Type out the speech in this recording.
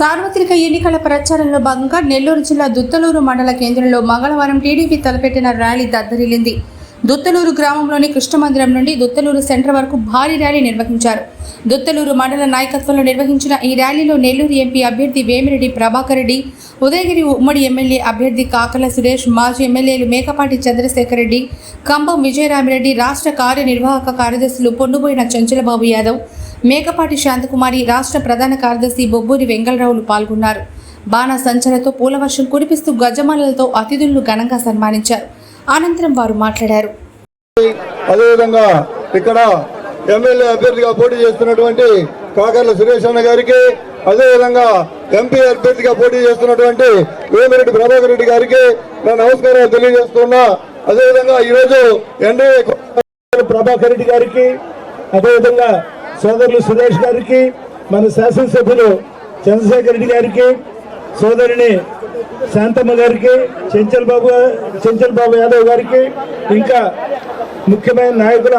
సార్వత్రిక ఎన్నికల ప్రచారంలో భాగంగా నెల్లూరు జిల్లా దుత్తలూరు మండల కేంద్రంలో మంగళవారం టీడీపీ తలపెట్టిన ర్యాలీ దద్దరిల్లింది. దుత్తలూరు గ్రామంలోని కృష్ణమందిరం నుండి దుత్తలూరు సెంటర్ వరకు భారీ ర్యాలీ నిర్వహించారు. దుత్తలూరు మండల నాయకత్వంలో నిర్వహించిన ఈ ర్యాలీలో నెల్లూరు ఎంపీ అభ్యర్థి వేమిరెడ్డి ప్రభాకర్ రెడ్డి ఉదయగిరి ఉమ్మడి ఎమ్మెల్యే అభ్యర్థి కాకల సురేష్ మాజీ ఎమ్మెల్యేలు మేకపాటి చంద్రశేఖర్ రెడ్డి కంబం విజయరామిరెడ్డి రాష్ట్ర కార్యనిర్వాహక కార్యదర్శులు పొన్నుబోయిన చంచలబాబు యాదవ్ మేకపాటి శాంతకుమారి రాష్ట్ర ప్రధాన కార్యదర్శి బొబ్బూరి వెంగళరావులు పాల్గొన్నారు. బాణ సంచలతో పూలవర్షం కురిపిస్తూ గజమాలలతో అతిథులను ఘనంగా సన్మానించారు. అనంతరం వారు మాట్లాడారు. అదేవిధంగా ఇక్కడ ఎమ్మెల్యే అభ్యర్థిగా పోటీ చేస్తున్నటువంటి కాకర్ల సురేష్ అన్న గారికి అదేవిధంగా ఎంపీ అభ్యర్థిగా పోటీ చేస్తున్నటువంటి వేమిరెడ్డి ప్రభాకర్ రెడ్డి గారికి నా నమస్కారాలు తెలియజేస్తున్నా. అదేవిధంగా ఈరోజు ఎన్డీఏ ప్రభాకర్ రెడ్డి గారికి అదేవిధంగా సోదరులు సురేష్ గారికి మన శాసనసభ్యులు చంద్రశేఖర్ రెడ్డి గారికి సోదరుని శాంతమ్మ గారికి చెంచల్ బాబు చెంచల్ బాబు యాదవ్ గారికి ఇంకా ముఖ్యమైన నాయకులు